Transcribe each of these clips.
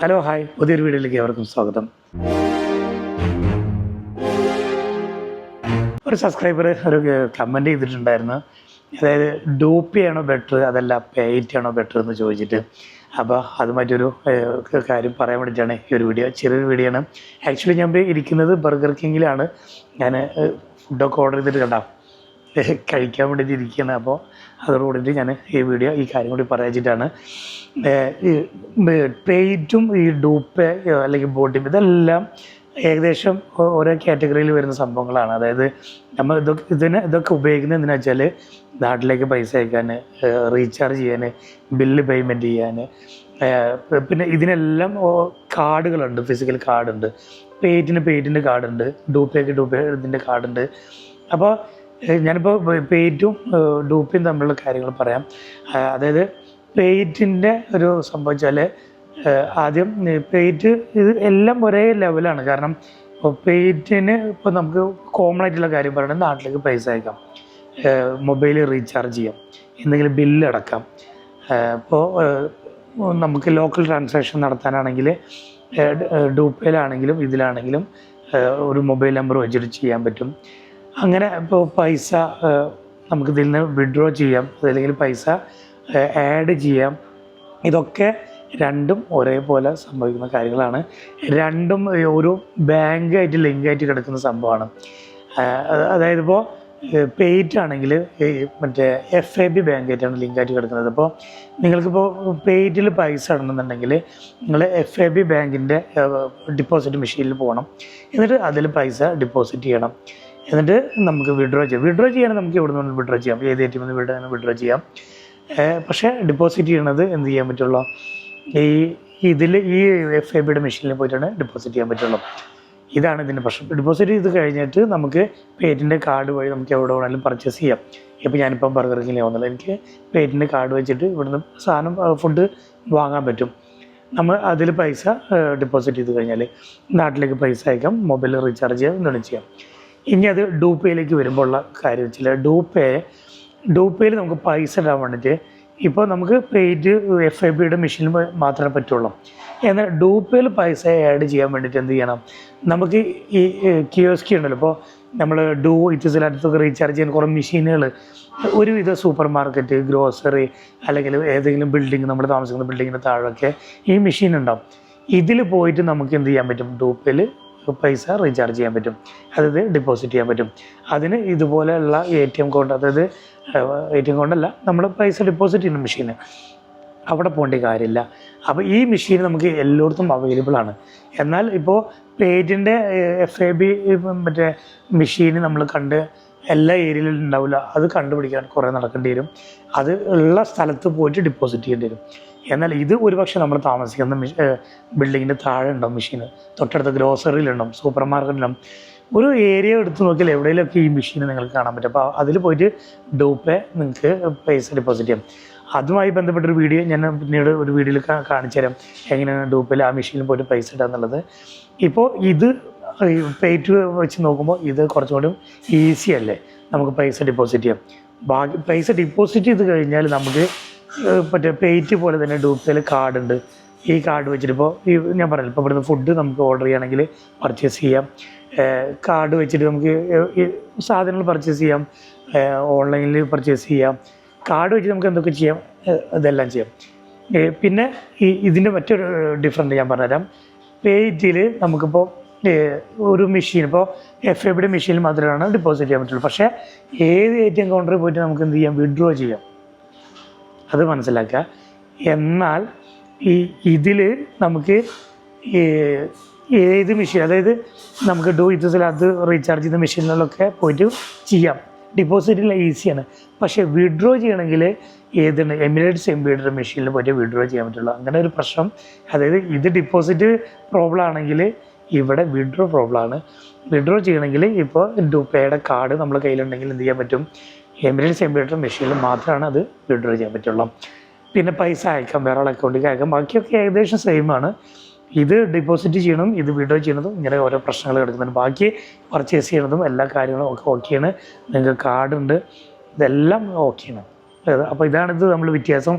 Hello hi. പുതിയൊരു വീഡിയോയിലേക്ക് അവർക്കും സ്വാഗതം. ഒരു സബ്സ്ക്രൈബർ ഒരു കമന്റ് ചെയ്തിട്ടുണ്ടായിരുന്നു. അതായത് ഡോപ്പി ആണോ ബെറ്റർ അതല്ല പേറ്റ് ആണോ ബെറ്റർ എന്ന് ചോദിച്ചിട്ട്. അപ്പോൾ അത് മറ്റൊരു കാര്യം പറയാൻ വേണ്ടിയിട്ടാണ് ഈ ഒരു വീഡിയോ. ചെറിയൊരു വീഡിയോ ആണ്. ആക്ച്വലി ഞാൻ ഇരിക്കുന്നത് ബർഗർ കിങ്ങിലാണ് ഞാൻ ഫുഡൊക്കെ ഓർഡർ ചെയ്തിട്ട് കണ്ടാ. കഴിക്കാൻ വേണ്ടിയിട്ട് ഇരിക്കുകയാണ്. അപ്പോൾ അതോടുകൂടി ഞാൻ ഈ വീഡിയോ ഈ കാര്യം കൂടി പറയാച്ചിട്ടാണ്. പെയിറ്റും ഈ ഡൂപ്പ് അല്ലെങ്കിൽ ബോട്ടിയും ഇതെല്ലാം ഏകദേശം ഓരോ കാറ്റഗറിയിൽ വരുന്ന സംഭവങ്ങളാണ്. അതായത് നമ്മൾ ഇതൊക്കെ ഇതിന് ഇതൊക്കെ ഉപയോഗിക്കുന്നത് എന്തിനാ വെച്ചാൽ നാട്ടിലേക്ക് പൈസ അയക്കാൻ റീചാർജ് ചെയ്യാൻ ബില്ല് പേയ്മെന്റ് ചെയ്യാൻ പിന്നെ ഇതിനെല്ലാം കാർഡുകളുണ്ട് ഫിസിക്കൽ കാർഡുണ്ട്. പേറ്റിന് പേറ്റിന്റെ കാർഡുണ്ട് ഡൂപ്പേക്ക് ഡൂപ്പേ ഇതിന്റെ കാർഡുണ്ട്. അപ്പോൾ ഞാനിപ്പോൾ പേറ്റും ഡൂപ്പിയും തമ്മിലുള്ള കാര്യങ്ങൾ പറയാം. അതായത് പേറ്റിന്റെ ഒരു സംഭവിച്ചാൽ ആദ്യം പേറ്റ് ഇത് എല്ലാം ഒരേ ലെവലാണ് കാരണം ഇപ്പോൾ പേറ്റിന് ഇപ്പോൾ നമുക്ക് കോമൺ ആയിട്ടുള്ള കാര്യം പറയുന്നത് നാട്ടിലേക്ക് പൈസ അയക്കാം. മൊബൈൽ റീചാർജ് ചെയ്യാം. എന്തെങ്കിലും ബില്ല് അടക്കാം. ഇപ്പോൾ നമുക്ക് ലോക്കൽ ട്രാൻസാക്ഷൻ നടത്താനാണെങ്കിൽ ഡൂപ്പയിലാണെങ്കിലും ഇതിലാണെങ്കിലും ഒരു മൊബൈൽ നമ്പർ വെച്ചിട്ട് ചെയ്യാൻ പറ്റും. അങ്ങനെ ഇപ്പോൾ പൈസ നമുക്ക് ഇതിൽ നിന്ന് വിഡ്രോ ചെയ്യാം. അതല്ലെങ്കിൽ പൈസ ആഡ് ചെയ്യാം. ഇതൊക്കെ രണ്ടും ഒരേപോലെ സംഭവിക്കുന്ന കാര്യങ്ങളാണ്. രണ്ടും ഒരു ബാങ്കായിട്ട് ലിങ്കായിട്ട് കിടക്കുന്ന സംഭവമാണ്. അതായത് ഇപ്പോൾ പേയ്റ്റ് ആണെങ്കിൽ മറ്റേ എഫ് എ ബി ബാങ്കായിട്ടാണ് ലിങ്കായിട്ട് കിടക്കുന്നത്. അപ്പോൾ നിങ്ങൾക്കിപ്പോൾ പേയ്റ്റിൽ പൈസ ഇടണമെന്നുണ്ടെങ്കിൽ നിങ്ങൾ എഫ് എ ബി ബാങ്കിന്റെ ഡിപ്പോസിറ്റ് മെഷീനിൽ പോകണം. എന്നിട്ട് അതിൽ പൈസ ഡിപ്പോസിറ്റ് ചെയ്യണം. എന്നിട്ട് നമുക്ക് വിഡ്രോ ചെയ്യാം. വിഡ്രോ ചെയ്യാൻ നമുക്ക് ഇവിടെ നിന്ന് വിഡ്രോ ചെയ്യാം? ഏത് എ ടി എമ്മിൽ വിഡ്രോ വിഡ്രോ ചെയ്യാം? പക്ഷേ ഡിപ്പോസിറ്റ് ചെയ്യണത് എന്ത് ചെയ്യാൻ പറ്റുള്ളൂ? ഈ ഇതിൽ ഈ എഫ് ഐ ബിയുടെ മെഷീനിൽ പോയിട്ടാണ് ഡിപ്പോസിറ്റ് ചെയ്യാൻ പറ്റുള്ളൂ. ഇതാണ് ഇതിന്റെ പ്രശ്നം. ഡിപ്പോസിറ്റ് ചെയ്ത് കഴിഞ്ഞിട്ട് നമുക്ക് പേറ്റിന്റെ കാർഡ് വഴി നമുക്ക് എവിടെ വേണമെങ്കിലും പർച്ചേസ് ചെയ്യാം. ഇപ്പോൾ ഞാനിപ്പം ബർഗർ കിങ്ങിൽ വന്നുള്ളൂ എനിക്ക് പേറ്റിന്റെ കാർഡ് വെച്ചിട്ട് ഇവിടുന്ന് സാധനം ഫുഡ് വാങ്ങാൻ പറ്റും. നമ്മൾ അതിൽ പൈസ ഡിപ്പോസിറ്റ് ചെയ്ത് കഴിഞ്ഞാൽ നാട്ടിലേക്ക് പൈസ അയക്കാം. മൊബൈൽ റീചാർജ് ചെയ്യാം. എന്താണ് ചെയ്യാം. ഇനി അത് ഡൂപ്പയിലേക്ക് വരുമ്പോൾ ഉള്ള കാര്യം വെച്ചാൽ ഡൂപ്പേ ഡൂപ്പയിൽ നമുക്ക് പൈസ ഇടാൻ വേണ്ടിയിട്ട് ഇപ്പോൾ നമുക്ക് പേജ് എഫ് ഐ ബിയുടെ മെഷീനിൽ മാത്രമേ പറ്റുള്ളൂ. എന്നാൽ ഡൂപ്പയിൽ പൈസ ആഡ് ചെയ്യാൻ വേണ്ടിയിട്ട് എന്ത് ചെയ്യണം? നമുക്ക് ഈ കിയോസ്കി ഉണ്ടല്ലോ. ഇപ്പോൾ നമ്മൾ ഡൂ ഇറ്റ് ഇറ്റസിലടുത്തൊക്കെ റീചാർജ് ചെയ്യാൻ കുറേ മെഷീനുകൾ ഒരുവിധ സൂപ്പർ മാർക്കറ്റ് ഗ്രോസറി അല്ലെങ്കിൽ ഏതെങ്കിലും ബിൽഡിംഗ് നമ്മൾ താമസിക്കുന്ന ബിൽഡിങ്ങിന് താഴെയൊക്കെ ഈ മെഷീൻ ഉണ്ടാവും. ഇതിൽ പോയിട്ട് നമുക്ക് എന്ത് ചെയ്യാൻ പറ്റും? ഡൂപ്പിൽ പൈസ റീചാർജ് ചെയ്യാൻ പറ്റും. അതായത് ഡെപ്പോസിറ്റ് ചെയ്യാൻ പറ്റും. അതിന് ഇതുപോലെയുള്ള എ ടി എം കൗണ്ട് അതായത് എ ടി എം കൗണ്ടല്ല നമ്മൾ പൈസ ഡെപ്പോസിറ്റ് ചെയ്യുന്ന മെഷീന് അവിടെ പോകേണ്ട കാര്യമില്ല. അപ്പോൾ ഈ മെഷീൻ നമുക്ക് എല്ലായിടത്തും അവൈലബിൾ ആണ്. എന്നാൽ ഇപ്പോൾ പേജിന്റെ എഫ് എ ബി മറ്റേ മെഷീൻ നമ്മൾ കണ്ട് എല്ലാ ഏരിയയിലും ഉണ്ടാവില്ല. അത് കണ്ടുപിടിക്കാൻ കുറേ നടക്കേണ്ടി വരും. അത് ഉള്ള സ്ഥലത്ത് പോയിട്ട് ഡിപ്പോസിറ്റ് ചെയ്യേണ്ടി വരും. എന്നാൽ ഇത് ഒരുപക്ഷെ നമ്മൾ താമസിക്കുന്ന ബിൽഡിങ്ങിന്റെ താഴെ ഉണ്ടാവും മെഷീൻ തൊട്ടടുത്ത ഗ്രോസറിയിലുണ്ടാവും സൂപ്പർ മാർക്കറ്റിലുണ്ടാവും ഒരു ഏരിയ എടുത്ത് നോക്കിയാൽ എവിടെയെങ്കിലുമൊക്കെ ഈ മെഷീൻ നിങ്ങൾക്ക് കാണാൻ പറ്റും. അപ്പോൾ അതിൽ പോയിട്ട് ഡൂപ്പേ നിങ്ങൾക്ക് പൈസ ഡിപ്പോസിറ്റ് ചെയ്യാം. അതുമായി ബന്ധപ്പെട്ടൊരു വീഡിയോ ഞാൻ പിന്നീട് ഒരു വീഡിയോയിൽ കാണിച്ചു തരാം എങ്ങനെയാണ് ഡൂപ്പിൽ ആ മെഷീനിൽ പോയിട്ട് പൈസ ഇടുക എന്നുള്ളത്. ഇപ്പോൾ ഇത് പേറ്റ് വെച്ച് നോക്കുമ്പോൾ ഇത് കുറച്ചുകൂടി ഈസി അല്ലേ? നമുക്ക് പൈസ ഡെപ്പോസിറ്റ് ചെയ്യാം. ബാക്കി പൈസ ഡെപ്പോസിറ്റ് ചെയ്ത് കഴിഞ്ഞാൽ നമുക്ക് മറ്റേ പേറ്റ് പോലെ തന്നെ ഡൂപ്പിൽ കാർഡുണ്ട് ഈ കാർഡ് വെച്ചിട്ട് ഇപ്പോൾ ഈ ഞാൻ പറഞ്ഞില്ല ഇപ്പോൾ ഇവിടുന്ന് ഫുഡ് നമുക്ക് ഓർഡർ ചെയ്യുകയാണെങ്കിൽ പർച്ചേസ് ചെയ്യാം. കാർഡ് വെച്ചിട്ട് നമുക്ക് സാധനങ്ങൾ പർച്ചേസ് ചെയ്യാം. ഓൺലൈനിൽ പർച്ചേസ് ചെയ്യാം. കാർഡ് വെച്ച് നമുക്ക് എന്തൊക്കെ ചെയ്യാം? ഇതെല്ലാം ചെയ്യാം. പിന്നെ ഈ ഇതിന്റെ മറ്റൊരു ഡിഫറന്റ് ഞാൻ പറഞ്ഞുതരാം. പേറ്റിൽ നമുക്കിപ്പോൾ ഒരു മെഷീൻ ഇപ്പോൾ എഫ് എ ബിയുടെ മെഷീനിൽ മാത്രമാണ് ഡെപ്പോസിറ്റ് ചെയ്യാൻ പറ്റുള്ളൂ. പക്ഷേ ഏത് എ ടി എം കൗണ്ടറിൽ പോയിട്ട് നമുക്ക് എന്ത് ചെയ്യാം? വിഡ്രോ ചെയ്യാം. അത് മനസ്സിലാക്കുക. എന്നാൽ ഈ ഇതിൽ നമുക്ക് ഏത് മെഷീൻ അതായത് നമുക്ക് ഡു അത് റീചാർജ് ചെയ്യുന്ന മെഷീനിലൊക്കെ പോയിട്ട് ചെയ്യാം. ഡിപ്പോസിറ്റിൽ ഈസിയാണ് പക്ഷേ വിഡ്രോ ചെയ്യണമെങ്കിൽ ഏതാണ്? എമിറേറ്റ്സ് എംബിയുടെ മെഷീനിൽ പോയിട്ട് വിഡ്രോ ചെയ്യാൻ പറ്റുള്ളൂ. അങ്ങനെ ഒരു പ്രശ്നം അതായത് ഇത് ഡിപ്പോസിറ്റ് പ്രോബ്ലം ആണെങ്കിൽ ഇവിടെ വിഡ്രോ പ്രോബ്ലം ആണ്. വിഡ്രോ ചെയ്യണമെങ്കിൽ ഇപ്പോൾ ഡുപ്പയുടെ കാർഡ് നമ്മൾ കയ്യിലുണ്ടെങ്കിൽ എന്ത് ചെയ്യാൻ പറ്റും? എമിറേറ്റ്സ് എമിറേറ്റർ മെഷീനിൽ മാത്രമാണ് അത് വിഡ്രോ ചെയ്യാൻ പറ്റുള്ളൂ. പിന്നെ പൈസ അയക്കാം വേറെ ആൾ അക്കൗണ്ടിലേക്ക് അയക്കാം. ബാക്കിയൊക്കെ ഏകദേശം സെയിമാണ് ഇത് ഡിപ്പോസിറ്റ് ചെയ്യണം ഇത് വിഡ്രോ ചെയ്യണതും ഇങ്ങനെ ഓരോ പ്രശ്നങ്ങൾ കിടക്കുന്നുണ്ട്. ബാക്കി പർച്ചേസ് ചെയ്യണതും എല്ലാ കാര്യങ്ങളും ഒക്കെ ഓക്കെയാണ് നിങ്ങൾക്ക് കാർഡുണ്ട് ഇതെല്ലാം ഓക്കെയാണ് അപ്പോൾ ഇതാണിത് നമ്മൾ വ്യത്യാസം.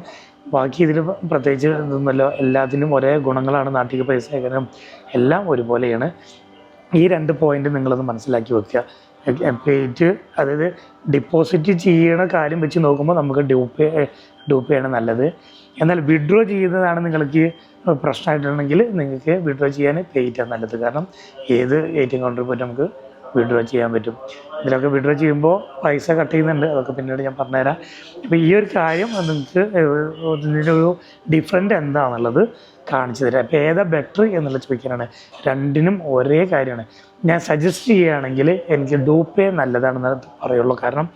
ബാക്കി ഇതിൽ പ്രത്യേകിച്ച് ഇതൊന്നുമല്ല. എല്ലാത്തിനും ഒരേ ഗുണങ്ങളാണ് നാട്ടിക പൈസ എല്ലാം ഒരുപോലെയാണ്. ഈ രണ്ട് പോയിന്റ് നിങ്ങളൊന്ന് മനസ്സിലാക്കി വെക്കുക. പേറ്റ് അതായത് ഡിപ്പോസിറ്റ് ചെയ്യണ കാര്യം വെച്ച് നോക്കുമ്പോൾ നമുക്ക് ഡ്യൂപ്പ് ഡ്യൂപ്പയാണ് നല്ലത്. എന്നാൽ വിഡ്രോ ചെയ്യുന്നതാണ് നിങ്ങൾക്ക് പ്രശ്നമായിട്ടുണ്ടെങ്കിൽ നിങ്ങൾക്ക് വിഡ്രോ ചെയ്യാൻ പേറ്റാണ് നല്ലത്. കാരണം ഏത് എ ടി എം കൗണ്ടറിൽ പോയിട്ട് നമുക്ക് വിഡ്രോ ചെയ്യാൻ പറ്റും. ഇതിലൊക്കെ വിഡ്രോ ചെയ്യുമ്പോൾ പൈസ കട്ട് ചെയ്യുന്നുണ്ട്. അതൊക്കെ പിന്നീട് ഞാൻ പറഞ്ഞുതരാം. അപ്പോൾ ഈ ഒരു കാര്യം നിങ്ങൾക്ക് ഇതിന്റെ ഒരു ഡിഫറന്റ് എന്താണെന്നുള്ളത് കാണിച്ചു തരാം. അപ്പോൾ ഏതാ ബെറ്റർ എന്നുള്ളത് ചോദിക്കാനാണ്. രണ്ടിനും ഒരേ കാര്യമാണ്. ഞാൻ സജസ്റ്റ് ചെയ്യുകയാണെങ്കിൽ എനിക്ക് ഡൂപ്പേ നല്ലതാണെന്ന് പറയുള്ളൂ. കാരണം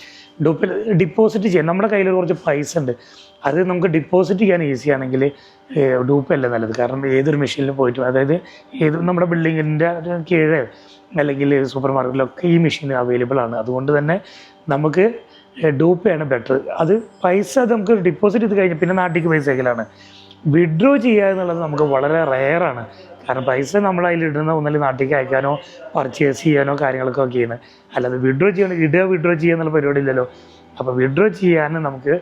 ഡൂപ്പിൽ ഡിപ്പോസിറ്റ് ചെയ്യാൻ നമ്മുടെ കയ്യിൽ കുറച്ച് പൈസ ഉണ്ട്. അത് നമുക്ക് ഡിപ്പോസിറ്റ് ചെയ്യാൻ ഈസി ആണെങ്കിൽ ഡൂപ്പല്ല നല്ലത്? കാരണം ഏതൊരു മെഷീനിൽ പോയിട്ടും അതായത് ഏത് നമ്മുടെ ബിൽഡിങ്ങിന്റെ കീഴെ അല്ലെങ്കിൽ സൂപ്പർ മാർക്കറ്റിലൊക്കെ ഈ മെഷീൻ അവൈലബിൾ ആണ്. അതുകൊണ്ട് തന്നെ നമുക്ക് ഡൂപ്പയാണ് ബെറ്റർ അത് പൈസ നമുക്ക് ഡിപ്പോസിറ്റ് ചെയ്ത് കഴിഞ്ഞാൽ പിന്നെ നാട്ടിക്ക് പൈസ അയക്കലാണ്. വിഡ്രോ ചെയ്യുക എന്നുള്ളത് നമുക്ക് വളരെ റെയറാണ് കാരണം പൈസ നമ്മൾ അതിലിടുന്ന ഒന്നിൽ നാട്ടിലേക്ക് അയക്കാനോ പർച്ചേസ് ചെയ്യാനോ കാര്യങ്ങളൊക്കെ ചെയ്യുന്നത്. അല്ലാതെ വിഡ്രോ ചെയ്യണം ഇടുക വിഡ്രോ ചെയ്യുക എന്നുള്ള പരിപാടി ഇല്ലല്ലോ. അപ്പോൾ വിഡ്രോ ചെയ്യാൻ നമുക്ക്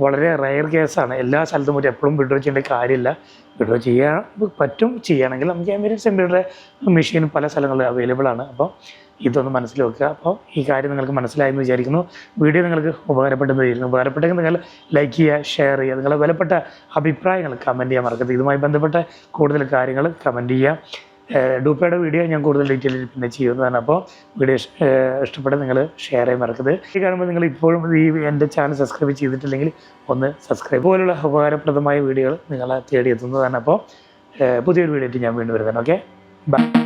വളരെ റയർ കേസാണ് എല്ലാ സ്ഥലത്തും പോയിട്ട് എപ്പോഴും വിഡ്രോ ചെയ്യേണ്ട കാര്യമില്ല. വിഡ്രോ ചെയ്യാൻ പറ്റും ചെയ്യുകയാണെങ്കിൽ നമുക്ക് എമിറേറ്റ്സ് എംബിയുടെ മെഷീൻ പല സ്ഥലങ്ങളിലും അവൈലബിൾ ആണ്. അപ്പോൾ ഇതൊന്ന് മനസ്സിൽ വെക്കുക. അപ്പോൾ ഈ കാര്യം നിങ്ങൾക്ക് മനസ്സിലായെന്ന് വിചാരിക്കുന്നു. വീഡിയോ നിങ്ങൾക്ക് ഉപകാരപ്പെട്ടെന്ന് വിചാരിക്കുന്നു. ഉപകാരപ്പെട്ടെങ്കിൽ നിങ്ങൾ ലൈക്ക് ചെയ്യുക ഷെയർ ചെയ്യുക. നിങ്ങളുടെ വിലപ്പെട്ട അഭിപ്രായങ്ങൾ കമന്റ് ചെയ്യാൻ മറക്കരുത്. ഇതുമായി ബന്ധപ്പെട്ട കൂടുതൽ കാര്യങ്ങൾ കമന്റ് ചെയ്യുക. ഡൂപ്പയുടെ വീഡിയോ ഞാൻ കൂടുതൽ ഡീറ്റെയിൽ പിന്നെ ചെയ്യുന്നതാണ്. അപ്പോൾ വീഡിയോ ഇഷ്ടപ്പെട്ട് നിങ്ങൾ ഷെയർ ചെയ്യാൻ മറക്കരുത്. ഈ കാണുമ്പോൾ നിങ്ങൾ ഇപ്പോഴും ഈ എന്റെ ചാനൽ സബ്സ്ക്രൈബ് ചെയ്തിട്ടില്ലെങ്കിൽ ഒന്ന് സബ്സ്ക്രൈബ് പോലുള്ള ഉപകാരപ്രദമായ വീഡിയോകൾ നിങ്ങളെ തേടി എത്തുന്നതാണ് അപ്പോൾ പുതിയൊരു വീഡിയോ ഞാൻ വീണ്ടും വരുന്നതാണ്. Okay bye